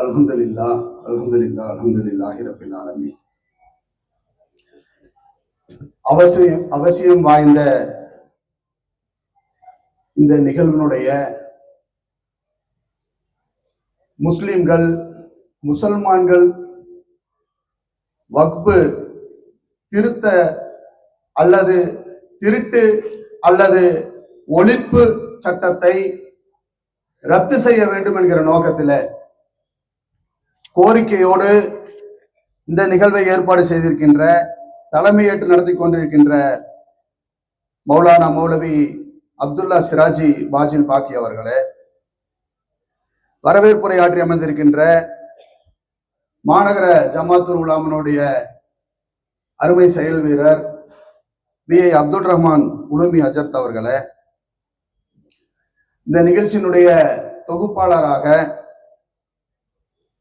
அல்ஹம்துலில்லா அல்ஹம்துலில்லா அல்ஹம்துலில்லாஹி ரப்பில் ஆலமீன். அவசியம் அவசியம் வாய்ந்த இந்த நிகழ்வினுடைய முஸ்லிம்கள் முசல்மான்கள் வக்பு திருத்த அல்லது திருட்டு அல்லது ஒழிப்பு சட்டத்தை ரத்து செய்ய வேண்டும் என்கிற நோக்கத்தில் கோரிக்கையோடு இந்த நிகழ்வை ஏற்பாடு செய்திருக்கின்ற தலைமையேற்று நடத்தி கொண்டிருக்கின்ற மௌலானா மௌலவி அப்துல்லா சிராஜி பாஜில் பாக்கி அவர்களே வரவேற்புரை ஆற்றி அமர்ந்திருக்கின்ற மாநகர ஜமாத்துல் உலாமனுடைய அருமை செயல் வீரர் பி ஐ அப்துல் ரஹ்மான் உலுமி அஜர்த் அவர்களே இந்த நிகழ்ச்சியினுடைய தொகுப்பாளராக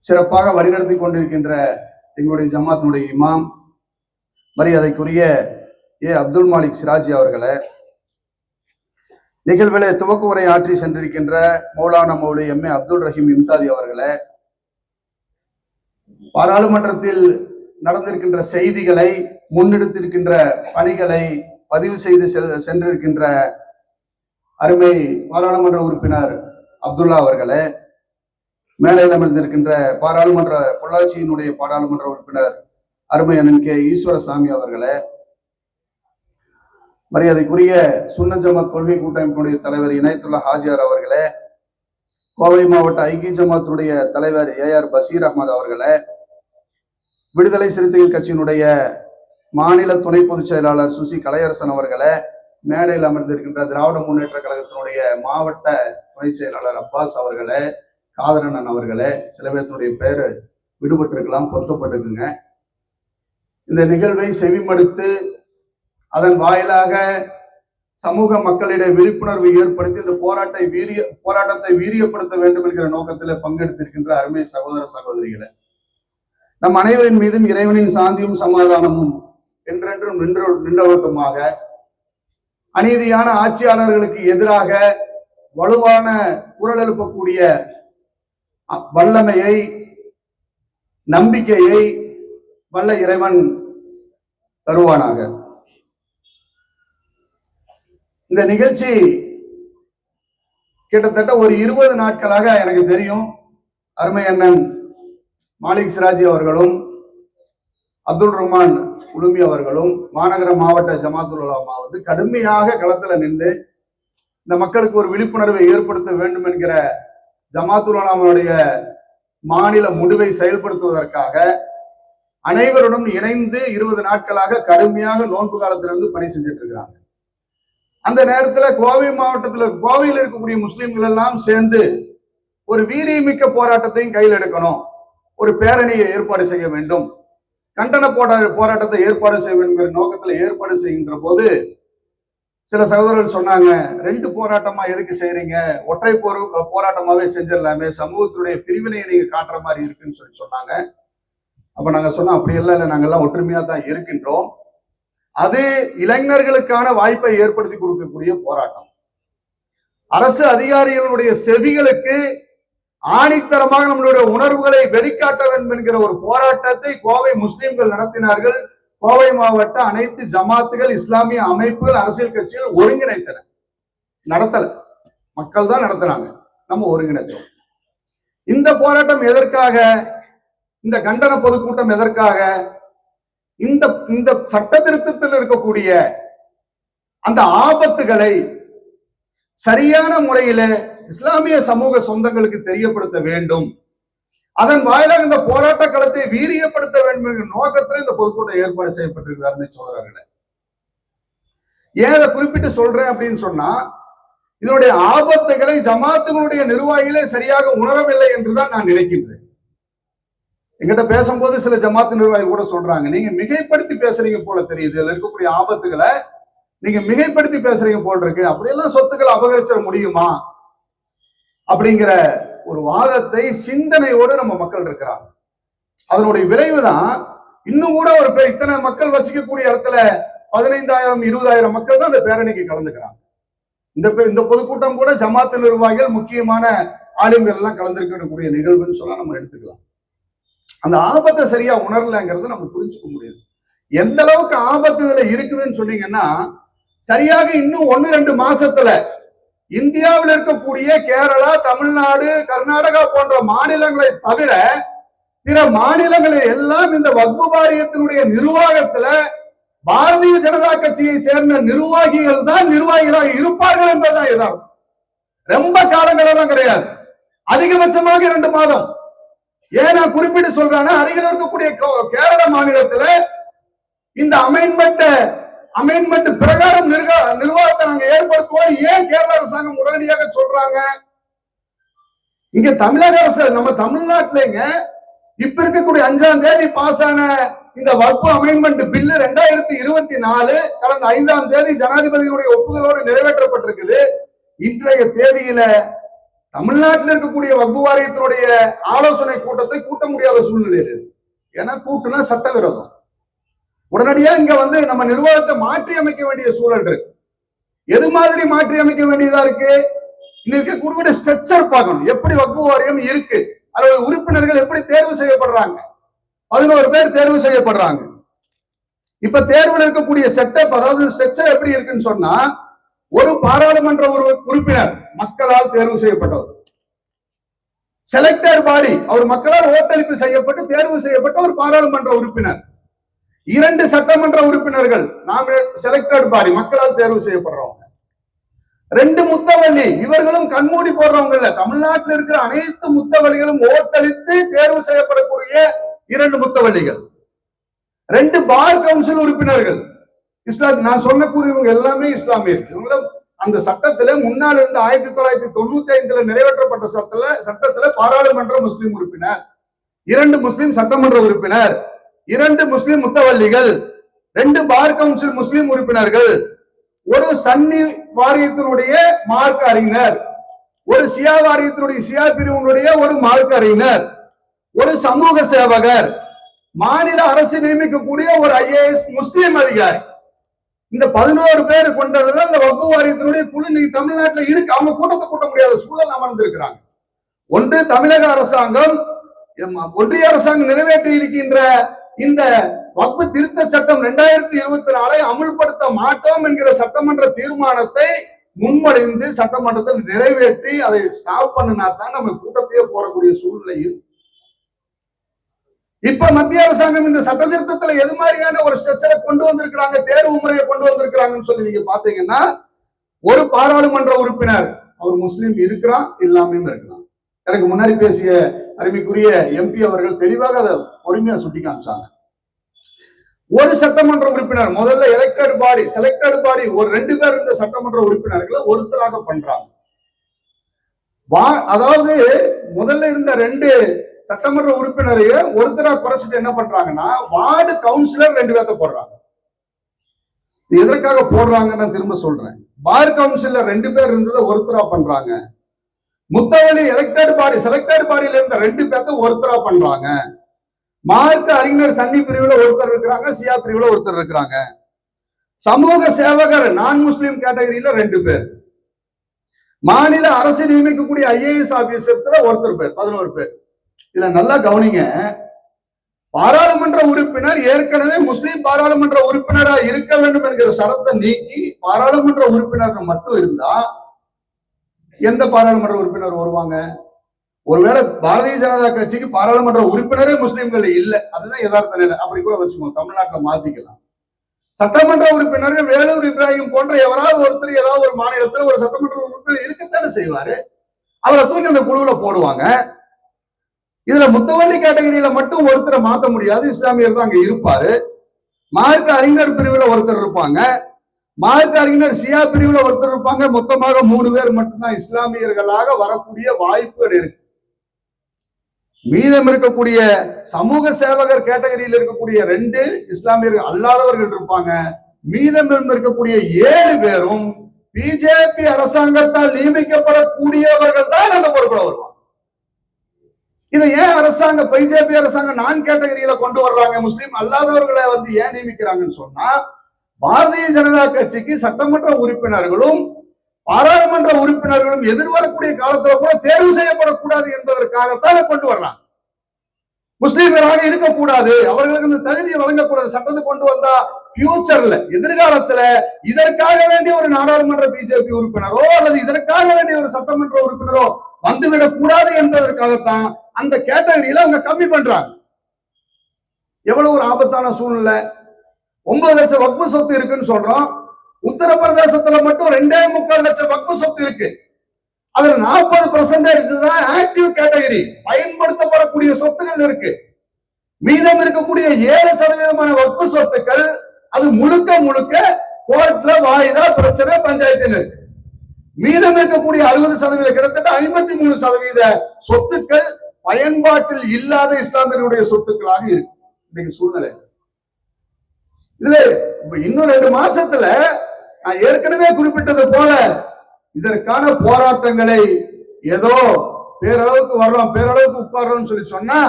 சிறப்பாக வழிநடத்தி கொண்டிருக்கின்ற எங்களுடைய ஜமாத்தினுடைய இமாம் மரியாதைக்குரிய ஏ அப்துல் மாலிக் சிராஜி அவர்களை நிகழ்விலே துவக்க உரை ஆற்றி சென்றிருக்கின்ற மௌலானா மௌலி எம் ஏ அப்துல் ரஹீம் இம்தாதி அவர்களை பாராளுமன்றத்தில் நடந்திருக்கின்ற செய்திகளை முன்னெடுத்திருக்கின்ற பணிகளை பதிவு செய்து செல்- சென்றிருக்கின்ற அருமை பாராளுமன்ற உறுப்பினர் அப்துல்லா அவர்களே மேடையில் அமர்ந்திருக்கின்ற பாராளுமன்ற பொள்ளாச்சியினுடைய பாராளுமன்ற உறுப்பினர் அருமை அண்ணன் கே. ஈஸ்வரசாமி அவர்களே மரியாதைக்குரிய சுன்ன ஜமாத் கொள்கை கூட்டமைப்பினுடைய தலைவர் இணையத்துள்ள ஹாஜியார் அவர்களே கோவை மாவட்ட ஐக்கிய ஜமாத்தினுடைய தலைவர் ஏ. ஆர். பசீர் அகமது அவர்களே விடுதலை சிறுத்தைகள் கட்சியினுடைய மாநில துணை பொதுச் செயலாளர் சுசி கலையரசன் அவர்களே மேடையில் அமர்ந்திருக்கின்ற திராவிட முன்னேற்ற கழகத்தினுடைய மாவட்ட துணை செயலாளர் அப்பாஸ் அவர்களே காதலனன் அவர்களே சில பேர்த்துடைய பெயரை விடுபட்டிருக்கலாம் பொருத்தப்பட்டிருக்குங்க. இந்த நிகழ்வை செவிமடுத்து அதன் வாயிலாக சமூக மக்களிடையே விழிப்புணர்வு ஏற்படுத்தி இந்த போராட்டை வீரிய போராட்டத்தை வீரியப்படுத்த வேண்டும் என்கிற நோக்கத்தில் பங்கெடுத்திருக்கின்ற அருமை சகோதர சகோதரிகளை. நம் அனைவரின் மீதும் இறைவனின் சாந்தியும் சமாதானமும் என்றென்றும் நின்று நின்றவட்டுமாக அநீதியான ஆட்சியாளர்களுக்கு எதிராக வலுவான குரல் எழுப்பக்கூடிய வல்லமையை நம்பிக்கையை வல்ல இறைவன் தருவானாக. இந்த நிகழ்ச்சி கிட்டத்தட்ட ஒரு இருபது நாட்களாக எனக்கு தெரியும். அருமை அண்ணன் மாலிக் சிராஜி அவர்களும் அப்துல் ரஹ்மான் உளுமி அவர்களும் மாநகர மாவட்ட ஜமாத்துல் வந்து கடுமையாக களத்துல நின்று இந்த மக்களுக்கு ஒரு விழிப்புணர்வை ஏற்படுத்த வேண்டும் என்கிற ஜமாத்துலாமனுடைய மாநில முடிவை செயல்படுத்துவதற்காக அனைவருடன் இணைந்து இருபது நாட்களாக கடுமையாக நோன்பு காலத்திலிருந்து பணி செஞ்சுட்டு இருக்கிறாங்க. அந்த நேரத்துல கோவை மாவட்டத்தில் கோவையில் இருக்கக்கூடிய முஸ்லிம்கள் எல்லாம் சேர்ந்து ஒரு வீரியமிக்க போராட்டத்தையும் கையில் எடுக்கணும். ஒரு பேரணியை ஏற்பாடு செய்ய வேண்டும். கண்டன போராட்டத்தை ஏற்பாடு செய்ய வேண்டும் என்கிற நோக்கத்தில் ஏற்பாடு செய்கின்ற போது சில சகோதரர்கள் சொன்னாங்க ரெண்டு போராட்டமா எதுக்கு செய்யறீங்க ஒற்றை போர் போராட்டமாவே செஞ்சிடலாமே. சமூகத்துடைய பிரிவினையை நீங்க காட்டுற மாதிரி இருக்குன்னு சொல்லி சொன்னாங்க. அப்ப நாங்க சொன்னோம் அப்படியெல்லாம் இல்லை. நாங்கெல்லாம் ஒற்றுமையா தான் இருக்கின்றோம். அது இளைஞர்களுக்கான வாய்ப்பை ஏற்படுத்தி கொடுக்கக்கூடிய போராட்டம். அரசு அதிகாரிகளுடைய செவிகளுக்கு ஆணித்தரமாக நம்மளுடைய உணர்வுகளை வெளிக்காட்ட வேண்டும் என்கிற ஒரு போராட்டத்தை கோவை முஸ்லிம்கள் நடத்தினார்கள். கோவை மாவட்ட அனைத்து ஜமாத்துகள் இஸ்லாமிய அமைப்புகள் அரசியல் கட்சிகள் ஒருங்கிணைத்தன. நடத்தல. மக்கள் தான் நடத்துறாங்க. நம்ம ஒருங்கிணைச்சோம். இந்த போராட்டம் எதற்காக? இந்த கண்டன பொதுக்கூட்டம் எதற்காக? இந்த இந்த சட்ட திருத்தத்தில் இருக்கக்கூடிய அந்த ஆபத்துகளை சரியான முறையில இஸ்லாமிய சமூக சொந்தங்களுக்கு தெரியப்படுத்த வேண்டும். அதன் வாயிலாக இந்த போராட்ட களத்தை வீரியப்படுத்த வேண்டும் என்ற நோக்கத்தில் இந்த பொதுக்கூட்டம் ஏற்பாடு செய்யப்பட்டிருக்கிறார் சோதரர்களே ஏன் அதை குறிப்பிட்டு சொல்றேன் அப்படின்னு சொன்னா இதனுடைய ஆபத்துகளை ஜமாத்துகளுடைய நிர்வாகிகளே சரியாக உணரவில்லை என்றுதான் நான் நினைக்கின்றேன். எங்கிட்ட பேசும்போது சில ஜமாத்து நிர்வாகிகள் கூட சொல்றாங்க நீங்க மிகைப்படுத்தி பேசுறீங்க போல தெரியுது இதுல இருக்கக்கூடிய ஆபத்துகளை நீங்க மிகைப்படுத்தி பேசுறீங்க போல் இருக்கு அப்படியெல்லாம் சொத்துக்களை அபகரிச்சிட முடியுமா? அப்படிங்கிற ஒரு வாதத்தை சிந்தனையோடு நம்ம மக்கள் இருக்கிறாங்க. அதனுடைய விளைவுதான் இன்னும் கூட ஒரு பே- இத்தனை மக்கள் வசிக்கக்கூடிய இடத்துல பதினைந்தாயிரம் இருபதாயிரம் மக்கள் தான் அந்த பேரணிக்கு கலந்துக்கிறாங்க. இந்த இந்த பொதுக்கூட்டம் கூட ஜமாத்து நிர்வாகிகள் முக்கியமான ஆளுங்கள் எல்லாம் கலந்திருக்கக்கூடிய நிகழ்வுன்னு சொன்னா நம்ம எடுத்துக்கலாம். அந்த ஆபத்தை சரியா உணரலங்கிறத நம்ம புரிஞ்சுக்க முடியுது. எந்த அளவுக்கு ஆபத்து இதுல இருக்குதுன்னு சொன்னீங்கன்னா சரியாக இன்னும் ஒன்னு ரெண்டு மாசத்துல இந்தியாவில் இருக்கக்கூடிய கேரளா தமிழ்நாடு கர்நாடகா போன்ற மாநிலங்களை தவிர பிற மாநிலங்களில் எல்லாம் இந்த வக்பு வாரியத்தினுடைய நிர்வாகத்துல பாரதிய ஜனதா கட்சியை சேர்ந்த நிர்வாகிகள் தான் நிர்வாகிகளாக இருப்பார்கள் என்பதுதான் இதான் ரொம்ப காலங்களெல்லாம் கிடையாது. அதிகபட்சமாக இரண்டு மாதம். ஏன் நான் குறிப்பிட்டு சொல்றேன்னா அருகில் இருக்கக்கூடிய கோ- கேரள மாநிலத்துல இந்த அமைன்மெண்ட் அமெயின்மெண்ட் பிரகாரம் நிர்வா- நிர்வாகத்தை நாங்க ஏற்படுத்துவோம் ஏன் கேரள அரசாங்கம் உடனடியாக சொல்றாங்க? இங்க தமிழக அரசு நம்ம தமிழ்நாட்டிலேங்க இப்ப இருக்கக்கூடிய அஞ்சாம் தேதி பாஸ் ஆன இந்த வகுப்பு அமைன்மெண்ட் பில்லு ரெண்டாயிரத்தி இருபத்தி நாலு கடந்த ஐந்தாம் தேதி ஜனாதிபதியுடைய ஒப்புதலோடு நிறைவேற்றப்பட்டிருக்குது. இன்றைய தேதியில தமிழ்நாட்டில் இருக்கக்கூடிய வகுப்பு வாரியத்தினுடைய ஆலோசனை கூட்டத்தை கூட்ட முடியாத சூழ்நிலையில் இருக்கு. ஏன்னா கூட்டுனா சட்டவிரோதம். உடனடியா இங்க வந்து நம்ம நிர்வாகத்தை மாற்றி அமைக்க வேண்டிய சூழல் இருக்கு. எது மாதிரி மாற்றி அமைக்க வேண்டியதா இருக்கு? இன்னைக்கு இருக்கக்கூடிய ஸ்ட்ரக்சர் பார்க்கணும். எப்படி வகுப்பு வாரியம் இருக்கு? அதோட உறுப்பினர்கள் எப்படி தேர்வு செய்யப்படுறாங்க? பதினோரு பேர் தேர்வு செய்யப்படுறாங்க. இப்ப தேர்வில் இருக்கக்கூடிய செட்டப் அதாவது ஸ்ட்ரக்சர் எப்படி இருக்குன்னு சொன்னா ஒரு பாராளுமன்ற ஒரு உறுப்பினர் மக்களால் தேர்வு செய்யப்பட்டவர். செலக்டர் பாடி அவர் மக்களால் ஓட்டளிப்பு செய்யப்பட்டு தேர்வு செய்யப்பட்ட ஒரு பாராளுமன்ற உறுப்பினர். இரண்டு சட்டமன்ற உறுப்பினர்கள் நாம செலக்டட் பாடி மக்களால் தேர்வு செய்யப்படுறவங்க ரெண்டு முத்தவள்ளி இவர்களும் கண்மூடி போடுறவங்க இல்ல. தமிழ்நாட்டில் இருக்கிற அனைத்து முத்தவள்ளிகளும் ஓட்டளித்து தேர்வு செய்யப்படக்கூடிய இரண்டு முத்தவள்ளிகள். ரெண்டு பார் கவுன்சில் உறுப்பினர்கள். இஸ்லாம் நான் சொன்னக்கூடியவங்க எல்லாமே இஸ்லாமியர். இவங்கள அந்த சட்டத்துல முன்னால் இருந்து ஆயிரத்தி தொள்ளாயிரத்தி தொண்ணூத்தி ஐந்துல நிறைவேற்றப்பட்ட சட்டத்துல சட்டத்துல பாராளுமன்ற முஸ்லிம் உறுப்பினர். இரண்டு முஸ்லிம் சட்டமன்ற உறுப்பினர். இரண்டு முஸ்லிம் முத்தவல்லிகள் ரெண்டு பார் கவுன்சில் முஸ்லிம் உறுப்பினர்கள் ஒரு சன்னி வாரியத்தினுடைய மார்க் அறிஞர் ஒரு சியா வாரியத்தினுடைய சியா பிரிவினுடைய ஒரு மார்க் அறிஞர் ஒரு சமூக சேவகர் மாநில அரசு நியமிக்கக்கூடிய ஒரு ஐஏஎஸ் முஸ்லிம் அதிகாரி. இந்த பதினோரு பேர் கொண்டதுல இந்த வகுப்பு வாரியத்தினுடைய குழு இன்னைக்கு தமிழ்நாட்டில் இருக்கு. அவங்க கூட்டத்தை கூட்ட முடியாத சூழல் அமர்ந்திருக்கிறாங்க. ஒன்று தமிழக அரசாங்கம் ஒன்றிய அரசாங்கம் நிறைவேற்றி இருக்கின்ற இந்த வக்பு திருத்த சட்டம் ரெண்டாயிரத்தி இருபத்தி நாலை அமுல்படுத்த மாட்டோம் என்கிற சட்டமன்ற தீர்மானத்தை முன்மொழிந்து சட்டமன்றத்தில் நிறைவேற்றி அதை ஸ்டாப் பண்ணினா தான் நம்ம கூட்டத்தையே போடக்கூடிய சூழ்நிலை இப்ப மத்திய அரசாங்கம் இந்த சட்ட திருத்தத்துல எது மாதிரியான ஒரு ஸ்ட்ரக்சரை கொண்டு வந்திருக்கிறாங்க தேர்வு முறையை கொண்டு வந்திருக்கிறாங்கன்னு சொல்லி நீங்க பாத்தீங்கன்னா ஒரு பாராளுமன்ற உறுப்பினர் அவர் முஸ்லீம் இருக்கிறான் இல்லாமையும் இருக்கலாம். எனக்கு முன்னாடி பேசிய அருமைக்குரிய எம்பி அவர்கள் தெளிவாக அதை பொறுமையா சுட்டி காமிச்சாங்க. ஒரு சட்டமன்ற உறுப்பினர் முதல்ல எலெக்டட் பாடி செலக்டட் பாடி ஒரு ரெண்டு பேர் இருந்த சட்டமன்ற உறுப்பினர்களை ஒருத்தராக பண்றாங்க. வா அதாவது முதல்ல இருந்த ரெண்டு சட்டமன்ற உறுப்பினரைய ஒருத்தரா குறைச்சிட்டு என்ன பண்றாங்கன்னா வார்டு கவுன்சிலர் ரெண்டு பேர்த்த போடுறாங்க. இது எதற்காக போடுறாங்கன்னு நான் திரும்ப சொல்றேன். பார் கவுன்சிலர் ரெண்டு பேர் இருந்ததை ஒருத்தரா பண்றாங்க. முத்தவழி எலெக்டட் பாடி செலக்டட் பாடியில இருந்த ரெண்டு பேர்த்த ஒருத்தரா பண்றாங்க. மார்க்க அறிஞர் சன்னி பிரிவுல ஒருத்தர் இருக்கிறாங்க சியா பிரிவுல ஒருத்தர் இருக்கிறாங்க. சமூக சேவகர் நான் முஸ்லிம் கேட்டகரியில ரெண்டு பேர். மாநில அரசு நியமிக்கக்கூடிய ஐஏஎஸ் ஆபீசர்ஸ்ல ஒருத்தர் பேர் பதினோரு பேர். இதுல நல்லா கவனிங்க. பாராளுமன்ற உறுப்பினர் ஏற்கனவே முஸ்லீம் பாராளுமன்ற உறுப்பினரா இருக்க வேண்டும் என்கிற சரத்தை நீக்கி பாராளுமன்ற உறுப்பினர் மட்டும் இருந்தா எந்த பாராளுமன்ற உறுப்பினர் வருவாங்க? ஒருவேளை பாரதிய ஜனதா கட்சிக்கு பாராளுமன்ற உறுப்பினரே முஸ்லீம்கள் இல்லை அதுதான் யதார்த்த நிலை. அப்படி கூட வச்சுக்கோங்க தமிழ்நாட்டில் மாத்திக்கலாம். சட்டமன்ற உறுப்பினர் வேலூர் இப்ராஹிம் போன்ற எவராவது ஒருத்தர் ஏதாவது ஒரு மாநிலத்துல ஒரு சட்டமன்ற உறுப்பினர் இருக்கத்தானே செய்வாரு? அவரை தூக்கி அந்த குழுவுல போடுவாங்க. இதுல முத்தவள்ளி கேட்டகரியில மட்டும் ஒருத்தரை மாத்த முடியாது இஸ்லாமியர் தான் அங்க இருப்பாரு. மார்க்க அறிஞர் பிரிவுல ஒருத்தர் இருப்பாங்க. மார்க்க அறிஞர் சியா பிரிவுல ஒருத்தர் இருப்பாங்க. மொத்தமாக மூணு பேர் மட்டும்தான் இஸ்லாமியர்களாக வரக்கூடிய வாய்ப்புகள் இருக்கு. மீதம் இருக்கக்கூடிய சமூக சேவகர் கேட்டகரியில் இருக்கக்கூடிய ரெண்டு இஸ்லாமியர்கள் அல்லாதவர்கள் இருப்பாங்க. மீதம் இருக்கக்கூடிய ஏழு பேரும் பிஜேபி அரசாங்கத்தால் நியமிக்கப்படக்கூடியவர்கள் தான் அந்த பொறுப்புல வருவாங்க. இதை ஏன் அரசாங்கம் பிஜேபி அரசாங்கம் நான் கேட்டகரியில கொண்டு வர்றாங்க? முஸ்லீம் அல்லாதவர்களை வந்து ஏன் நியமிக்கிறாங்கன்னு சொன்னா பாரதிய ஜனதா கட்சிக்கு சட்டமன்ற உறுப்பினர்களும் பாராளுமன்ற உறுப்பினர்களும் எதிர்வரக்கூடிய காலத்துல கூட தேர்வு செய்யப்படக்கூடாது என்பதற்காகத்தான் அதை கொண்டு வர்றாங்க முஸ்லீம்களாக இருக்கக்கூடாது. அவர்களுக்கு இந்த தகுதியை வழங்கக்கூடாது. சட்டத்தை கொண்டு வந்தா பியூச்சர்ல எதிர்காலத்துல இதற்காக வேண்டிய ஒரு நாடாளுமன்ற பிஜேபி உறுப்பினரோ அல்லது இதற்காக வேண்டிய ஒரு சட்டமன்ற உறுப்பினரோ வந்துவிடக் கூடாது என்பதற்காகத்தான் அந்த கேட்டகரியில அவங்க கம்மி பண்றாங்க. எவ்வளவு ஒரு ஆபத்தான சூழ்நிலை. ஒன்பது லட்சம் வக்பு சொத்து இருக்குன்னு சொல்றோம். உத்தரப்பிரதேசத்துல மட்டும் ரெண்டே முக்கால் லட்சம் வக்பு சொத்து இருக்கு. அதுல நாற்பது பர்சன்டேஜ் தான் ஆக்டிவ் கேட்டகரி பயன்படுத்தப்படக்கூடிய சொத்துக்கள் இருக்கு. மீதம் இருக்கக்கூடிய ஏழு சதவீதமான வக்பு சொத்துக்கள் அது முழுக்க முழுக்க கோர்ட்ல வாய்தா பிரச்சனை பஞ்சாயத்தில் இருக்கு. மீதம் இருக்கக்கூடிய அறுபது சதவீத கிட்டத்தட்ட ஐம்பத்தி மூணு சதவீத சொத்துக்கள் பயன்பாட்டில் இல்லாத இஸ்லாமியருடைய சொத்துக்களாக இருக்கு. இன்னைக்கு சூழ்நிலை. இதுல இன்னும் ரெண்டு மாசத்துல நான் ஏற்கனவே குறிப்பிட்டது போல இதற்கான போராட்டங்களை ஏதோ பேரளவுக்கு வர்றோம் பேரளவுக்கு உட்கார்றோம்னு சொல்லி சொன்னா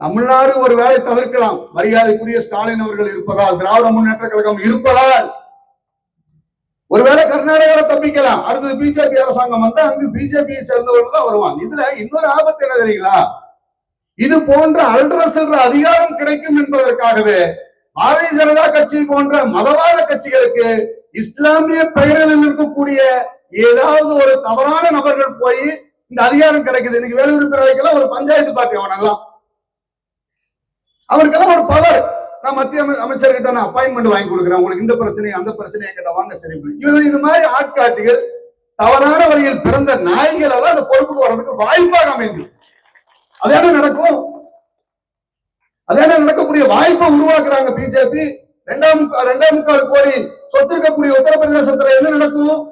தமிழ்நாடு ஒரு வேலை தவிர்க்கலாம். மரியாதைக்குரிய ஸ்டாலின் அவர்கள் இருப்பதால் திராவிட முன்னேற்ற கழகம் இருப்பதால் ஒருவேளை கர்நாடகாவில் தப்பிக்கலாம். அடுத்தது பிஜேபி அரசாங்கம் வந்தா அங்கு பிஜேபியை சேர்ந்தவர்கள் தான் வருவாங்க. இதுல இன்னொரு ஆபத்து என்ன தெரியுங்களா? இது போன்ற அல்ற செல்ற அதிகாரம் கிடைக்கும் என்பதற்காகவே பாரதிய ஜனதா கட்சி போன்ற மதவாத கட்சிகளுக்கு இஸ்லாமிய பெயரில் இருக்கக்கூடிய ஏதாவது ஒரு தவறான நபர்கள் போய் இந்த அதிகாரம் கிடைக்குது. இன்னைக்கு வேலூர் பிறவைக்கெல்லாம் ஒரு பஞ்சாயத்து பார்க்க அவனெல்லாம் அவருக்கெல்லாம் ஒரு பவர் நான் மத்திய அமைச்சர் அமைச்சர்கிட்ட நான் அப்பாயின்மெண்ட் வாங்கி கொடுக்குறேன். உங்களுக்கு இந்த பிரச்சனை அந்த பிரச்சனை என்கிட்ட வாங்க சரி இது இது மாதிரி ஆட்காட்டிகள் தவறான வழியில் பிறந்த நாய்கள் எல்லாம் அந்த பொறுப்புக்கு வர்றதுக்கு வாய்ப்பாக அமைந்து அதான நடக்கும்? அதான நடக்கக்கூடிய வாய்ப்பை உருவாக்குறாங்க பிஜேபி ரெண்டாம் ரெண்டாம் முக்கால் கோடி சொத்து இருக்கக்கூடிய உத்தரப்பிரதேசத்துல என்ன நடக்கும்?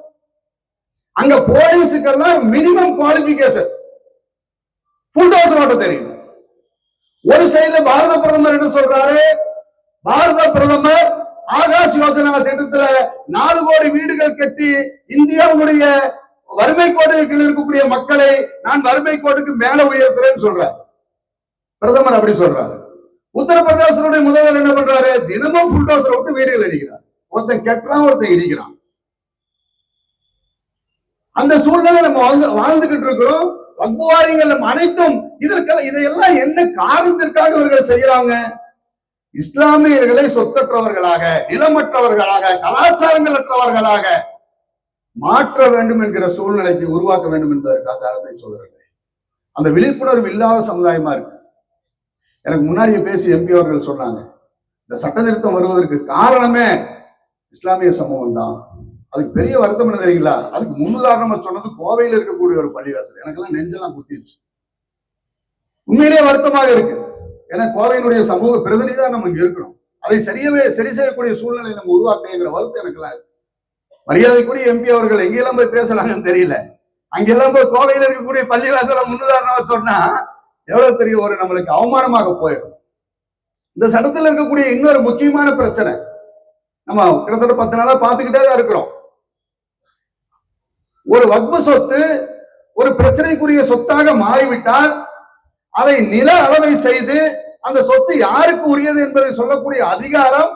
அங்க போலீஸுக்கெல்லாம் மினிமம் குவாலிபிகேஷன் ஃபுல் ஓட்ட தெரியும். ஒரு சைடுல பாரத பிரதமர் என்ன சொல்றாரு? பாரத பிரதமர் ஆகாஷ் யோஜனா திட்டத்துல நாலு கோடி வீடுகள் கட்டி இந்தியாவுடைய வறுமை கோட்டுக்கு இருக்கக்கூடிய மக்களை நான் வறுமை கோட்டுக்கு மேல உயர்த்துறேன்னு சொல்றார். பிரதமர் அப்படி சொல்றாரு. உத்தரப்பிரதேசனுடைய முதல்வர் என்ன பண்றாரு? தினமும் புல்டோசர் விட்டு வீடுகள் அடிக்கிறார். ஒருத்தன் கெட்டான் ஒருத்தன் இடிக்கிறான். அந்த சூழ்நிலை நம்ம வாழ்ந்து வாழ்ந்துகிட்டு இருக்கிறோம். வகுவாரியங்கள் அனைத்தும் இதற்கெல்லாம் இதையெல்லாம் என்ன காரணத்திற்காக இவர்கள் செய்யறாங்க இஸ்லாமியர்களை சொத்தற்றவர்களாக நிலமற்றவர்களாக கலாச்சாரங்கள் அற்றவர்களாக மாற்ற வேண்டும் என்கிற சூழ்நிலைக்கு உருவாக்க வேண்டும் என்பதற்காக அருமை சோதரர்களே அந்த விழிப்புணர்வு இல்லாத சமுதாயமா இருக்கு. எனக்கு முன்னாடியே பேசி எம்பி அவர்கள் சொன்னாங்க இந்த சட்ட திருத்தம் வருவதற்கு காரணமே இஸ்லாமிய சமூகம் தான் அதுக்கு பெரிய வருத்தம் என்ன தெரியுங்களா? அதுக்கு முன்னுதாரணமா சொன்னது கோவையில் இருக்கக்கூடிய ஒரு பள்ளிவாசல். எனக்கெல்லாம் நெஞ்செல்லாம் குத்திடுச்சு உண்மையிலேயே வருத்தமாக இருக்கு. ஏன்னா கோவையினுடைய சமூக பிரதிநிதி தான் நம்ம இங்க இருக்கிறோம். அதை சரியவே சரி செய்யக்கூடிய சூழ்நிலை நம்ம உருவாக்கணுங்கிற வருத்தம் எனக்கெல்லாம் இருக்கு. மரியாதைக்குரிய எம்பி அவர்கள் எங்கெல்லாம் போய் பேசுறாங்கன்னு தெரியல. அங்கெல்லாம் போய் கோவையில் இருக்கக்கூடிய பள்ளிவாசல முன்னுதாரணமா சொன்னா எவ்வளவு பெரிய ஒரு நம்மளுக்கு அவமானமாக போயிடும். இந்த சட்டத்தில் இருக்கக்கூடிய இன்னொரு முக்கியமான பிரச்சனை நம்ம கிட்டத்தட்ட பத்து நாளா பார்த்துக்கிட்டே தான் இருக்கிறோம். ஒரு வக்பு சொத்து ஒரு பிரச்சனைக்குரிய சொத்தாக மாறிவிட்டால் அதை நில அளவை செய்து அந்த சொத்து யாருக்கு உரியது என்பதை சொல்லக்கூடிய அதிகாரம்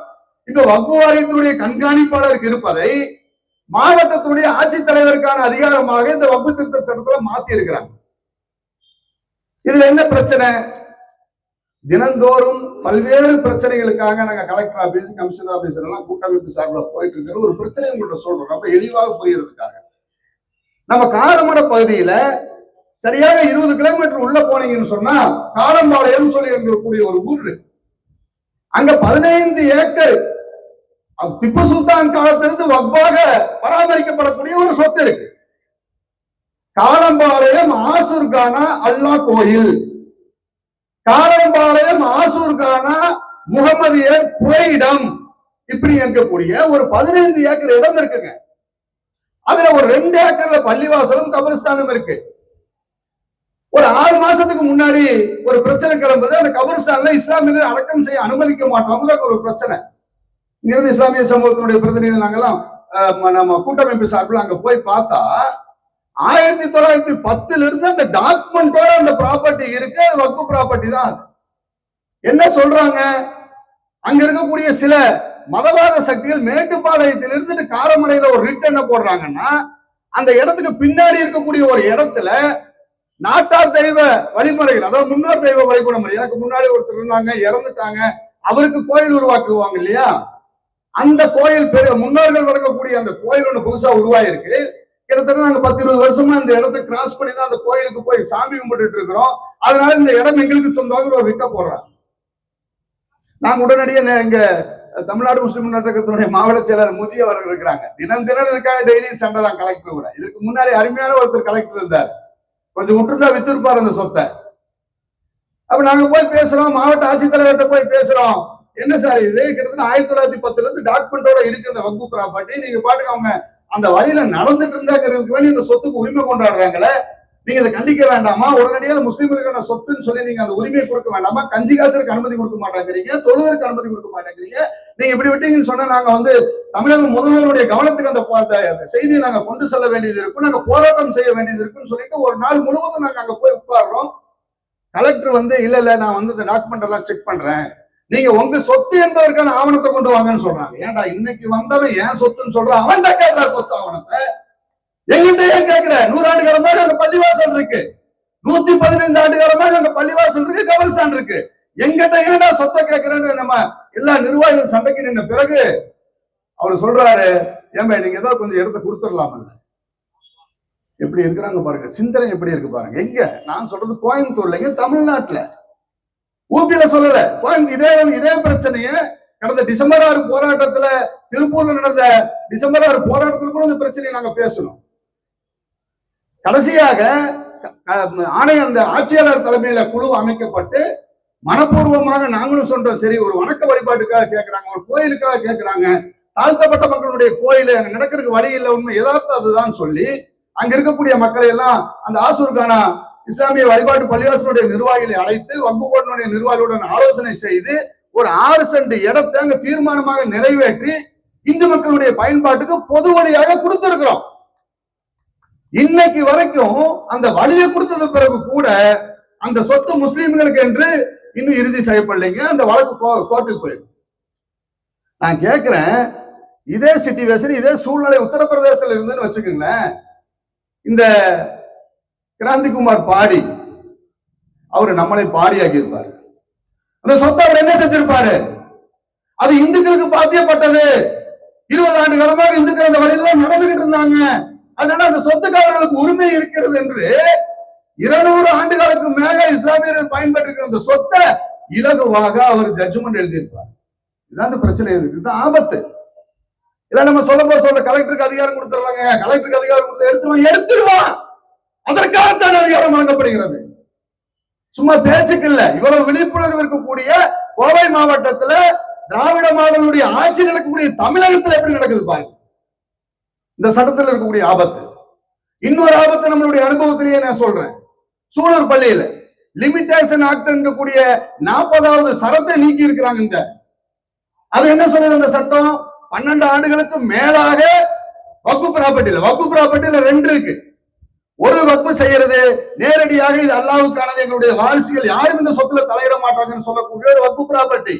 இந்த வக்பு வாரியத்தினுடைய கண்காணிப்பாளருக்கு இருப்பதை மாவட்டத்தினுடைய ஆட்சித்தலைவருக்கான அதிகாரமாக இந்த வக்பு திருத்த சட்டத்துல மாத்தி இருக்கிறாங்க இதுல என்ன பிரச்சனை? தினந்தோறும் பல்வேறு பிரச்சனைகளுக்காக நாங்க கலெக்டர் ஆபீஸ் கமிஷனர் ஆபீஸ் எல்லாம் கூட்டமைப்பு சார்பில் போயிட்டு இருக்கிற ஒரு பிரச்சனை உங்கள்கிட்ட சொல்றோம். ரொம்ப எளிவாக புரியறதுக்காக. நம்ம காரமட பகுதியில சரியாக இருபது கிலோமீட்டர் உள்ள போனீங்கன்னு சொன்னா காலம்பாளையம் சொல்லி இருக்கக்கூடிய ஒரு ஊர் இருக்கு. அங்க பதினைந்து ஏக்கர் அப்~ திப்பு சுல்தான் காலத்திலிருந்து வக்பாக பராமரிக்கப்படக்கூடிய ஒரு சொத்து இருக்கு. காலம்பாளையம் ஆசூர்கானா அல்லாஹ் கோயில். காலம்பாளையம் ஆசூர்கானா முகமதியர் புலையிடம் இப்படி இருக்கக்கூடிய ஒரு பதினைந்து ஏக்கர் இடம் இருக்குங்க. அதுல ஒரு ரெண்டு ஏக்கர்ல பள்ளிவாசலும் கபரிஸ்தானும் இருக்கு. ஒரு ஆறு மாசத்துக்கு முன்னாடி ஒரு பிரச்சனை கிளம்புது. அந்த கபரிஸ்தான்ல இஸ்லாமியர்கள் அடக்கம் செய்ய அனுமதிக்க மாட்டோம்ங்கிற ஒரு பிரச்சனை. இங்கிருந்து இஸ்லாமிய சமூகத்தினுடைய பிரதிநிதி நாங்கெல்லாம் நம்ம கூட்டமைப்பு சார்பில் அங்க போய் பார்த்தா ஆயிரத்தி தொள்ளாயிரத்தி பத்துல இருந்து அந்த டாக்குமெண்டோட அந்த ப்ராப்பர்ட்டி இருக்கு. அது வக்கு ப்ராப்பர்ட்டி தான் என்ன சொல்றாங்க? அங்க இருக்கக்கூடிய சில மதவாத சக்திகள் மேட்டுப்பாளையத்தில் இருந்துட்டு காரமடையில ஒரு ரிட் என்ன போடுறாங்கன்னா அந்த இடத்துக்கு பின்னாடி இருக்கக்கூடிய ஒரு இடத்துல நாட்டார் தெய்வ வழிமுறைகள் அதாவது முன்னோர் தெய்வ வழிபட எனக்கு முன்னாடி ஒருத்தர் இருந்தாங்க இறந்துட்டாங்க. அவருக்கு கோயில் உருவாக்குவாங்க இல்லையா? அந்த கோயில் பெரிய முன்னோர்கள் வழங்கக்கூடிய அந்த கோயில் ஒன்று புதுசா உருவாயிருக்கு. கிட்டத்தட்ட நாங்க பத்து இருபது வருஷமா இந்த இடத்தை கிராஸ் பண்ணி தான் அந்த கோயிலுக்கு போய் சாமி கும்பிட்டுட்டு இருக்கிறோம். அதனால இந்த இடம் எங்களுக்கு சொந்தமாக ஒரு விட்ட போடுறாங்க. நாங்க உடனடியே நே- இங்க தமிழ்நாடு முஸ்லிம் முன்னேற்றத்தினுடைய மாவட்ட செயலர் முதியவர் அவர்கள் இருக்கிறாங்க. தினம் தினம் இதுக்காக டெய்லி சண்டை தான் கலெக்டர் கூட இதுக்கு முன்னாடி அருமையான ஒருத்தர் கலெக்டர் இருந்தார். கொஞ்சம் விட்டுருந்தா வித்திருப்பார் அந்த சொத்தை. அப்ப நாங்க போய் பேசுறோம் மாவட்ட ஆட்சித்தலைவர்கிட்ட போய் பேசுறோம். என்ன சார் இது? கிட்டத்தட்ட ஆயிரத்தி தொள்ளாயிரத்தி பத்துல இருந்து டாக்குமெண்டோட இருக்கு இந்த வகுப்பு ப்ராப்பர்ட்டி நீங்க பாட்டுக்கு அவங்க அந்த வழியில நடந்துட்டு இருந்தாங்கிறதுக்கு வேண்டி இந்த சொத்துக்கு உரிமை கொண்டாடுறாங்களே நீங்க இதை கண்டிக்க வேண்டாமா? உடனடியாக முஸ்லீம்களுக்கான சொத்துன்னு சொல்லி நீங்க அந்த உரிமையை கொடுக்க வேண்டாமா? கஞ்சி காய்ச்சலுக்கு அனுமதி கொடுக்க மாட்டேங்கிறீங்க தொழுவதற்கு அனுமதி கொடுக்க மாட்டேங்கிறீங்க. நீங்க இப்படி விட்டீங்கன்னு சொன்னா நாங்க வந்து தமிழக முதல்வருடைய கவனத்துக்கு அந்த அந்த- செய்தியை நாங்க கொண்டு செல்ல வேண்டியது இருக்கும். நாங்க போராட்டம் செய்ய வேண்டியது இருக்குன்னு சொல்லிட்டு ஒரு நாள் முழுவதும் நாங்க அங்க போய் உட்காடுறோம் கலெக்டர் வந்து இல்ல இல்ல நான் வந்து இந்த டாக்குமெண்ட் எல்லாம் செக் பண்றேன். நீங்க உங்க சொத்து என்பதற்கான ஆவணத்தை கொண்டு வாங்கன்னு சொல்றாங்க. ஏன்டா இன்னைக்கு வந்தவன் ஏன் சொத்துன்னு சொல்றான் அவன் தான் கேட்கறா சொத்து ஆவணத்தை. எங்கிட்ட ஏன் கேட்கிற? நூறாண்டு காலமாக அங்க பள்ளிவாசல் இருக்கு. நூத்தி பதினைந்து ஆண்டு காலமாக அங்க பள்ளிவாசல் இருக்கு கபர்ஸ்தான் இருக்கு. எங்கிட்ட ஏன்டா சொத்தை கேட்கிறேன்னு நம்ம எல்லா நிர்வாகிகள் சண்டைக்கு நின்ன பிறகு அவர் சொல்றாரு ஏம்பா நீங்க ஏதாவது கொஞ்சம் இடத்த கொடுத்துடலாமல்ல? எப்படி இருக்கிறாங்க பாருங்க. சிந்தனை எப்படி இருக்கு பாருங்க. எங்க? நான் சொல்றது கோயம்புத்தூர்ல இங்க தமிழ்நாட்டுல. ஊபியில சொல்லல. இதே வந்து இதே பிரச்சனைய கடந்த டிசம்பர் ஆறு போராட்டத்துல திருப்பூர்ல நடந்த டிசம்பர் ஆறு போராட்டத்துல கூட இந்த பிரச்சனையை நாங்க பேசணும். கடைசியாக ஆணைய அந்த ஆட்சியாளர் தலைமையில குழு அமைக்கப்பட்டு மனப்பூர்வமாக நாங்களும் சொல்றோம் சரி ஒரு வணக்க வழிபாட்டுக்காக கேட்கிறாங்க ஒரு கோயிலுக்காக கேட்கறாங்க தாழ்த்தப்பட்ட மக்களுடைய கோயில் அங்க நடக்கிறதுக்கு வழி இல்லை உண்மை எதார்த்தம் அதுதான் சொல்லி அங்க இருக்கக்கூடிய மக்களை எல்லாம் அந்த ஆசூர்கானா இஸ்லாமிய வழிபாட்டு பள்ளிவாசனுடைய நிர்வாகிகளை அழைத்து வம்பு போர்டினுடைய நிர்வாகிகளுடன் ஆலோசனை செய்து ஒரு ஆறு சென்ட் இடத்தை அங்க தீர்மானமாக நிறைவேற்றி இந்து மக்களுடைய பயன்பாட்டுக்கு பொது வழியாக கொடுத்திருக்கிறோம். இன்னைக்கு வரைக்கும் அந்த வழியை கொடுத்தது பிறகு கூட அந்த சொத்து முஸ்லீம்களுக்கு என்று இன்னும் இறுதி செய்யப்படலைங்க அந்த வழக்கு கோ- கோர்ட்டுக்கு போயிருக்கு. நான் கேட்கிறேன் இதே சிச்சுவேஷன் இதே சூழ்நிலை உத்தரப்பிரதேசத்துல இருந்துன்னு வச்சுக்கோங்களேன். இந்த கிராந்திகுமார் பாடி அவர் நம்மளை பாடியாக்கி இருப்பாரு அந்த சொத்தை அவர் என்ன செஞ்சிருப்பாரு? அது இந்துக்களுக்கு பாத்தியப்பட்டது. இருபது ஆண்டு காலமாக இந்துக்கள் அந்த வழியில தான் நடந்துகிட்டு இருந்தாங்க. அதனால அந்த சொத்துக்காரர்களுக்கு உரிமை இருக்கிறது என்று இருநூறு ஆண்டுகளுக்கு மேல இஸ்லாமியர்கள் பயன்பெற்றிருக்கிற அந்த சொத்தை இலகுவாக அவர் ஜட்ஜ்மெண்ட் எழுதியிருப்பார். இதுதான் இந்த பிரச்சனை. இருக்கு இதுதான் ஆபத்து. இல்ல நம்ம சொல்ல போற சொல்ல கலெக்டருக்கு அதிகாரம் கொடுத்துறாங்க கலெக்டருக்கு அதிகாரம் கொடுத்து எடுத்துருவான் எடுத்துருவான் அதற்காகத்தான் அதிகாரம் வழங்கப்படுகிறது. சும்மா பேச்சுக்கு இல்ல. இவ்வளவு விழிப்புணர்வு இருக்கக்கூடிய கோவை மாவட்டத்துல திராவிட மாடலுடைய ஆட்சி நடக்கக்கூடிய தமிழகத்துல எப்படி நடக்குது பாருங்க. இந்த சட்டத்தில் இருக்கக்கூடிய ஆபத்து. இன்னொரு ஆபத்து நம்மளுடைய அனுபவத்திலேயே நான் சொல்றேன். சூழல் பள்ளியில லிமிடேஷன் ஆக்ட் இருக்கக்கூடிய நாற்பதாவது சரத்தை நீக்கி இருக்கிறாங்க இந்த அது என்ன சொல்லுது அந்த சட்டம்? பன்னெண்டு ஆண்டுகளுக்கு மேலாக வக்கு ப்ராப்பர்ட்டியில வக்கு ப்ராப்பர்ட்டியில ரெண்டு இருக்கு. ஒரு வக்பு செய்யறது நேரடியாக இது அல்லாவுக்கானது. எங்களுடைய வாரிசுகள் யாரும் இந்த சொத்துல தலையிட மாட்டாங்கன்னு சொல்லக்கூடிய ஒரு வக்பு ப்ராப்பர்ட்டி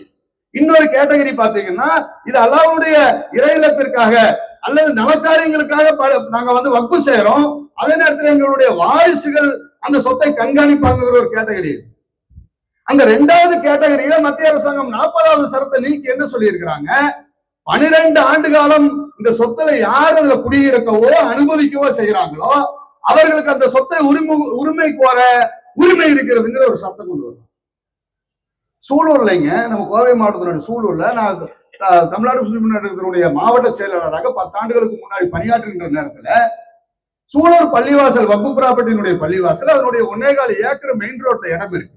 இன்னொரு கேட்டகரி பாத்தீங்கன்னா இது அல்லாவுடைய இறையிலத்திற்காக அல்லது நலக்காரியங்களுக்காக நாங்க வந்து வக்பு செய்யறோம். அதே நேரத்தில் எங்களுடைய வாரிசுகள் அந்த சொத்தை கண்காணிப்பாங்கிற ஒரு கேட்டகரி அந்த ரெண்டாவது கேட்டகரியில மத்திய அரசாங்கம் நாற்பதாவது சரத்தை நீக்கி என்ன சொல்லியிருக்கிறாங்க? பனிரெண்டு ஆண்டு காலம் இந்த சொத்துல யார் அதுல குடியிருக்கவோ அனுபவிக்கவோ செய்யறாங்களோ அவர்களுக்கு அந்த சொத்தை உரிமை உரிமை கோர உரிமை இருக்கிறதுங்கிற ஒரு சத்தம் கொண்டு வரும் சூலூர்லைங்க நம்ம கோவை மாவட்டத்தினுடைய சூலூர்ல நான் தமிழ்நாடு முஸ்லிம் முன்னேற்றத்தினுடைய மாவட்ட செயலாளராக பத்தாண்டுகளுக்கு முன்னாடி பணியாற்றுகின்ற நேரத்துல சூலூர் பள்ளிவாசல் வகுப்பு ப்ராப்பர்ட்டியினுடைய பள்ளிவாசல் அதனுடைய ஒன்னேகால் ஏக்கர் மெயின் ரோட்ல இடம் இருக்கு.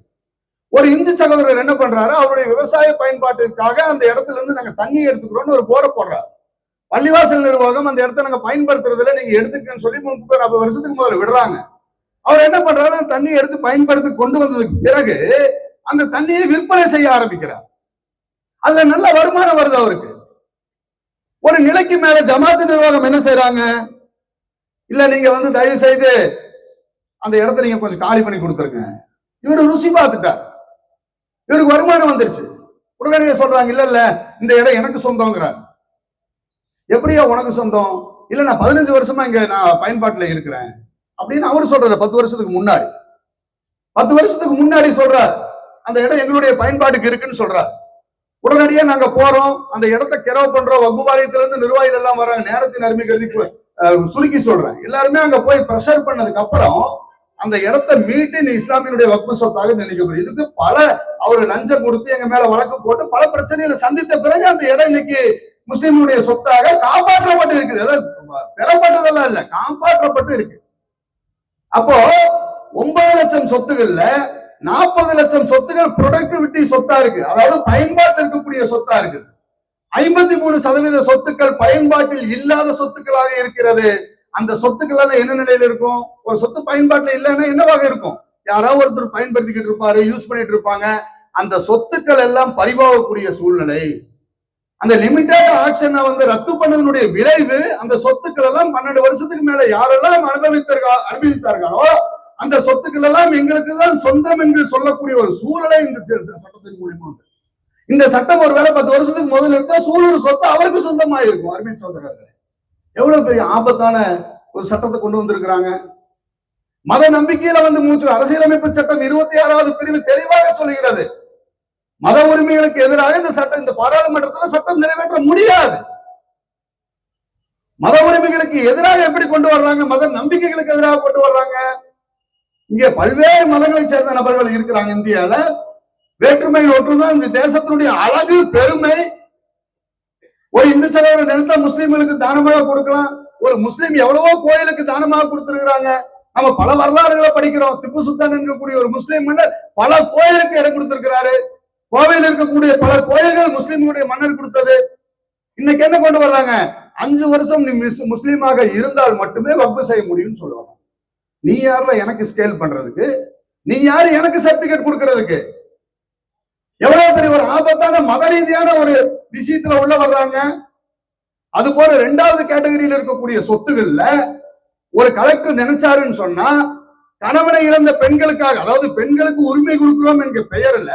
ஒரு இந்து சகோதரர் என்ன பண்றாரு? அவருடைய விவசாய பயன்பாட்டிற்காக அந்த இடத்துல இருந்து நாங்க தண்ணி எடுத்துக்கிறோம்னு ஒரு போரை போடுறாரு. பள்ளிவாசல் நிர்வாகம் அந்த இடத்த நாங்க பயன்படுத்துறதுல நீங்க எடுத்துக்கன்னு சொல்லி முப்பது நாற்பது வருஷத்துக்கு முதல்ல விடுறாங்க. அவர் என்ன பண்றாரு அந்த தண்ணியை எடுத்து பயன்படுத்தி கொண்டு வந்ததுக்கு பிறகு அந்த தண்ணியை விற்பனை செய்ய ஆரம்பிக்கிறார். அதுல நல்ல வருமானம் வருது அவருக்கு. ஒரு நிலைக்கு மேல ஜமாத்து நிர்வாகம் என்ன செய்றாங்க? இல்ல நீங்க வந்து தயவு செய்து அந்த இடத்த நீங்க கொஞ்சம் காலி பண்ணி கொடுத்துருங்க. இவரு ருசி பார்த்துட்டார். இவருக்கு வருமானம் வந்துருச்சு. உடனே சொல்றாங்க இல்ல இல்ல இந்த இடம் எனக்கு சொந்தங்கிறார். எப்படியா உனக்கு சொந்தம்? இல்ல நான் பதினஞ்சு வருஷமா இங்க நான் பயன்பாட்டுல இருக்கிறேன். அப்படின்னு அவர் சொல்றாரு பத்து வருஷத்துக்கு முன்னாடி. பத்து வருஷத்துக்கு முன்னாடி சொல்றார் அந்த இடம் எங்களுடைய பயன்பாட்டுக்கு இருக்குன்னு சொல்றார். உடனடியா நாங்க போறோம் அந்த இடத்த கிரவ பண்றோம் வகுப்பு இருந்து நிர்வாகிகள் எல்லாம் வராங்க நேரத்தின் அருமை கருதி சுருக்கி சொல்றேன். எல்லாருமே அங்க போய் ப்ரெஷர் பண்ணதுக்கு அப்புறம் அந்த இடத்த மீட்டு நீ இஸ்லாமியனுடைய வக்பு சொத்தாக நினைக்கப்படும் இதுக்கு பல அவர் லஞ்சம் கொடுத்து எங்க மேல வழக்கு போட்டு பல பிரச்சனைகளை சந்தித்த பிறகு அந்த இடம் இன்னைக்கு முஸ்லிம்களுடைய சொத்தாக காப்பாற்றப்பட்டு இருக்குது அதாவது பெறப்பட்டதெல்லாம் இல்ல காப்பாற்றப்பட்டு இருக்கு அப்போ ஒன்பது லட்சம் சொத்துகள்ல நாற்பது லட்சம் சொத்துகள் ப்ரொடக்டிவிட்டி சொத்தா இருக்கு. அதாவது பயன்பாட்டில் இருக்கக்கூடிய சொத்தா இருக்கு. ஐம்பத்தி மூணு சதவீத சொத்துக்கள் பயன்பாட்டில் இல்லாத சொத்துக்களாக இருக்கிறது. அந்த சொத்துக்கள் எல்லாம் என்ன நிலையில இருக்கும்? ஒரு சொத்து பயன்பாட்டில் இல்லைன்னா என்னவாக இருக்கும்? யாராவது ஒருத்தர் பயன்படுத்திக்கிட்டு இருப்பாரு யூஸ் பண்ணிட்டு இருப்பாங்க. அந்த சொத்துக்கள் எல்லாம் பறிவாகக்கூடிய சூழ்நிலை. அந்த லிமிட்டட் ஆக்ஷனை வந்து ரத்து பண்ணதனுடைய விளைவு அந்த சொத்துக்கள் எல்லாம் பன்னெண்டு வருஷத்துக்கு மேல யாரெல்லாம் அனுபவித்தார்கள் அனுபவித்தார்களோ அந்த சொத்துக்கள் எல்லாம் எங்களுக்கு தான் சொந்தம் என்று சொல்லக்கூடிய ஒரு சூழலை இந்த சட்டத்தின் மூலியமா இந்த சட்டம் ஒரு வேலை பத்து வருஷத்துக்கு முதல்ல இருந்தா சூழல் சொத்து அவருக்கு சொந்தமா இருக்கும் அருமை சோதரர்களே எவ்வளவு பெரிய ஆபத்தான ஒரு சட்டத்தை கொண்டு வந்திருக்கிறாங்க. மத நம்பிக்கையில வந்து மூச்சு அரசியலமைப்பு சட்டம் இருபத்தி ஆறாவது பிரிவு தெளிவாக சொல்லுகிறது. மத உரிமைகளுக்கு எதிராக இந்த சட்டம் இந்த பாராளுமன்றத்துல சட்டம் நிறைவேற்ற முடியாது. மத உரிமைகளுக்கு எதிராக எப்படி கொண்டு வர்றாங்க? மத நம்பிக்கைகளுக்கு எதிராக கொண்டு வர்றாங்க? இங்க பல்வேறு மதங்களை சேர்ந்த நபர்கள் இருக்கிறாங்க இந்தியால. வேற்றுமை ஒற்றுமை இந்த தேசத்தினுடைய அழகு பெருமை. ஒரு இந்து சகோதரர் நினைத்தா முஸ்லிம்களுக்கு தானமாக கொடுக்கலாம். ஒரு முஸ்லீம் எவ்வளவோ கோயிலுக்கு தானமாக கொடுத்திருக்கிறாங்க. நம்ம பல வரலாறுகளை படிக்கிறோம். திப்பு சுல்தான் என்கக்கூடிய ஒரு முஸ்லீம் மன்னர் பல கோயிலுக்கு இடம் கொடுத்திருக்கிறாரு. கோவையில் இருக்கக்கூடிய பல கோயில்கள் முஸ்லிம்களுடைய மன்னர் கொடுத்தது. இன்னைக்கு என்ன கொண்டு வர்றாங்க? அஞ்சு வருஷம் நீ முஸ்லீமாக இருந்தால் மட்டுமே வக்பு செய்ய முடியும்னு சொல்லுவாங்க. நீ யார எனக்கு ஸ்கேல் பண்றதுக்கு? நீ யாரு எனக்கு சர்டிபிகேட் கொடுக்கறதுக்கு? எவ்வளவு பெரிய ஒரு ஆபத்தான மத ரீதியான ஒரு விஷயத்துல உள்ள வர்றாங்க. அது போல ரெண்டாவது கேட்டகரியில இருக்கக்கூடிய சொத்துகள்ல ஒரு கலெக்டர் நினைச்சாருன்னு சொன்னா கணவனை இழந்த பெண்களுக்காக அதாவது பெண்களுக்கு உரிமை கொடுக்கிறோம் என்கிற பெயர்ல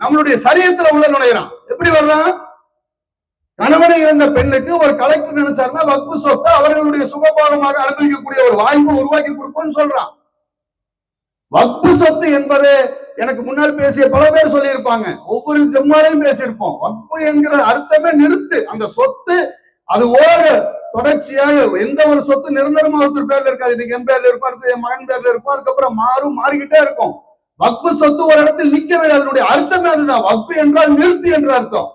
நம்மளுடைய சரீரத்துல உள்ள நுழையிறான். எப்படி வர்றான்? கணவனை இழந்த பெண்ணுக்கு ஒரு கலெக்டர் நினைச்சாருன்னா வக்பு சொத்தை அவர்களுடைய சுகபாகமாக அனுபவிக்கக்கூடிய ஒரு வாய்ப்பு உருவாக்கி கொடுப்போம்னு சொல்றான். வக்பு சொத்து என்பது எனக்கு முன்னால் பேசிய பல பேர் சொல்லியிருப்பாங்க. ஒவ்வொரு ஜெம்மாலையும் பேசியிருப்போம். வக்பு என்கிற அர்த்தமே நிறுத்து. அந்த சொத்து அது ஒரு தொடர்ச்சியாக எந்த ஒரு சொத்து நிரந்தரமா ஒருத்தர் பேர்ல இருக்காது. இன்னைக்கு என் பேர்ல இருக்கும் அடுத்து என் மகன் பேர்ல இருக்கும் அதுக்கப்புறம் மாறும் மாறிக்கிட்டே இருக்கும். வக்பு சொத்து ஒரு இடத்தில் நிக்க வேண்டும் அதனுடைய அர்த்தமே அதுதான். வக்பு என்றால் நிறுத்து என்ற அர்த்தம்.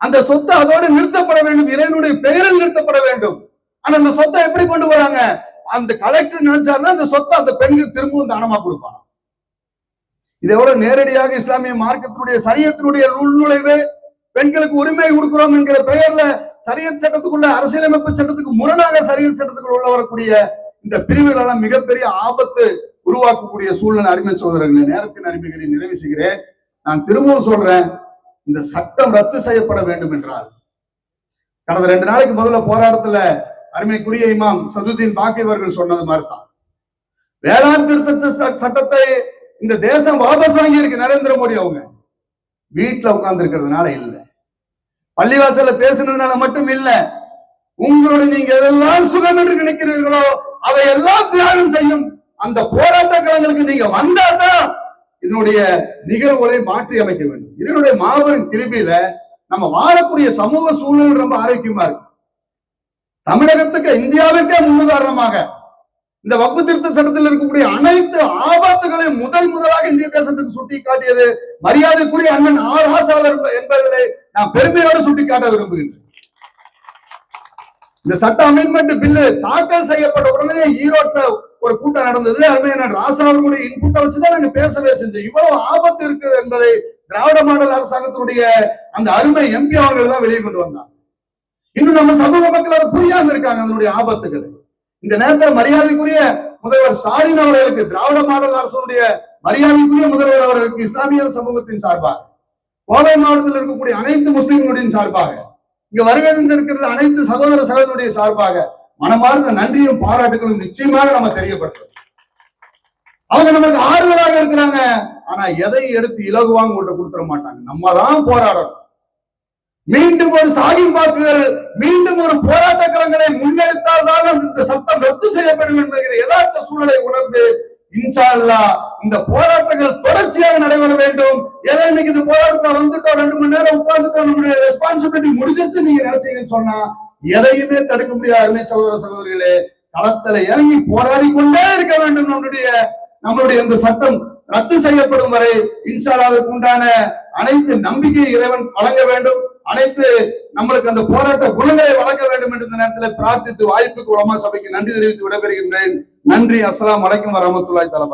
அந்த சொத்து அதோடு நிறுத்தப்பட வேண்டும். இறைவனுடைய பெயரில் நிறுத்தப்பட வேண்டும். ஆனா அந்த சொத்தை எப்படி கொண்டு வராங்க? அந்த கலெக்டர் நினைச்சாருன்னா அந்த சொத்தை அந்த பெண்கள் திரும்பவும் தானமா கொடுப்பாங்க. இது எவ்வளவு நேரடியாக இஸ்லாமிய மார்க்கத்தினுடைய சரியத்தினுடைய உள்நுழைவு பெண்களுக்கு உரிமை கொடுக்கிறோம் என்கிற பெயர்ல சரியத் சட்டத்துக்குள்ள அரசியலமைப்பு சட்டத்துக்கு முரணாக சரியத் சட்டத்துக்குள்ள உள்ள வரக்கூடிய இந்த பிரிவுகள் எல்லாம் மிகப்பெரிய ஆபத்து உருவாக்கக்கூடிய சூழ்நிலை அருமை சோதரர்களை நேரத்தின் அறிமைகளை நிறைவு செய்கிறேன். நான் திரும்பவும் சொல்றேன் இந்த சட்டம் ரத்து செய்யப்பட வேண்டும் என்றால். கடந்த ரெண்டு நாளைக்கு முதல்ல போராட்டத்துல அருமைக்குரிய இமாம் சதுதீன் பாக்கி அவர்கள் சொன்னது மாதிரி தான் வேளாண் திருத்த ச- சட்டத்தை இந்த தேசம் வாபஸ் வாங்கி இருக்கு நரேந்திர மோடி அவங்க. வீட்டுல உட்கார்ந்து இருக்கிறதுனால இல்ல. பள்ளிவாசல்ல பேசுனதுனால மட்டும் இல்ல உங்களோட நீங்க எதெல்லாம் சுகம் என்று நினைக்கிறீர்களோ அதையெல்லாம் தியாகம் செய்யும் அந்த போராட்ட களங்களுக்கு நீங்க வந்தாதான் இதனுடைய நிகழ்வுகளை மாற்றி அமைக்க வேண்டும். இதனுடைய மாபெரும் கிருபியில நம்ம வாழக்கூடிய சமூக சூழல் ரொம்ப ஆரோக்கியமா இருக்கு. தமிழகத்துக்கு இந்தியாவிற்கே முன்னுதாரணமாக இந்த வகுப்பு திருத்த சட்டத்தில் இருக்கக்கூடிய அனைத்து ஆபத்துகளையும் முதல் முதலாக இந்திய தேசத்துக்கு சுட்டி காட்டியது மரியாதைக்குரிய அண்ணன் ஆர் ஆசாவர் என்பதிலே நான் பெருமையோடு சுட்டி காட்ட விரும்புகிறேன் இந்த சட்ட அமெண்ட்மெண்ட் பில்லு தாக்கல் செய்யப்பட்ட உடனே ஈரோட்டில் ஒரு கூட்டம் நடந்தது. அருமையான ராசா அவர்களுடைய இன்புட்டை வச்சுதான் நாங்க பேசவே செஞ்சோம். இவ்வளவு ஆபத்து இருக்குது என்பதை திராவிட மாடல் அரசாங்கத்தினுடைய அந்த அருமை எம்பி அவர்கள் தான் வெளியே கொண்டு வந்தாங்க. இன்னும் நம்ம சமூக மக்கள் அதை புரியாம இருக்காங்க அதனுடைய ஆபத்துகள். இந்த நேரத்தில் மரியாதைக்குரிய முதல்வர் ஸ்டாலின் அவர்களுக்கு திராவிட மாடல் அரசுடைய மரியாதைக்குரிய முதல்வர் அவர்களுக்கு இஸ்லாமிய சமூகத்தின் சார்பாக கோவை மாவட்டத்தில் இருக்கக்கூடிய அனைத்து முஸ்லிம்களின் சார்பாக இங்க வருகை இருக்கிற அனைத்து சகோதர சகோதரனுடைய சார்பாக மனமார்ந்த நன்றியும் பாராட்டுகளும் நிச்சயமாக நம்ம தெரியப்படுத்தும் அவங்க நமக்கு ஆறுதலாக இருக்கிறாங்க. ஆனா எதை எடுத்து இலகுவாங்க உங்கள்ட்ட கொடுத்துட மாட்டாங்க. நம்ம தான் போராடணும். மீண்டும் ஒரு சாகின் பாக்குகள் மீண்டும் ஒரு போராட்ட களங்களை முன்னெடுத்தால் தான் இந்த சட்டம் ரத்து செய்யப்படும் என்கிற யதார்த்த சூழலை உணர்ந்து இன்ஷா அல்லாஹ் இந்த போராட்டங்கள் தொடர்ச்சியாக நடைபெற வேண்டும். ஏதோ இன்னைக்கு இந்த போராட்டத்தை வந்துட்டோம்? ரெண்டு மணி நேரம் உட்கார்ந்துட்டோம். நம்மளுடைய ரெஸ்பான்சிபிலிட்டி முடிஞ்சிருச்சு நீங்க நினைச்சீங்கன்னு சொன்னா எதையுமே தடுக்க முடியாது அருமை சகோதர சகோதரிகளே களத்துல இறங்கி போராடி கொண்டே இருக்க வேண்டும் நம்முடைய நம்மளுடைய இந்த சட்டம் ரத்து செய்யப்படும் வரை இன்ஷா அதற்கு உண்டான அனைத்து நம்பிக்கை இறைவன் வழங்க வேண்டும். அனைத்து நம்மளுக்கு அந்த போராட்ட குணங்களை வழங்க வேண்டும் என்ற நேரத்தில் பிரார்த்தித்து வாய்ப்புக்கு உலமா சபைக்கு நன்றி தெரிவித்து விடைபெறுகின்றேன். நன்றி அஸ்லாம் வலைக்கும் வரமத்துல்லாய் தஆலா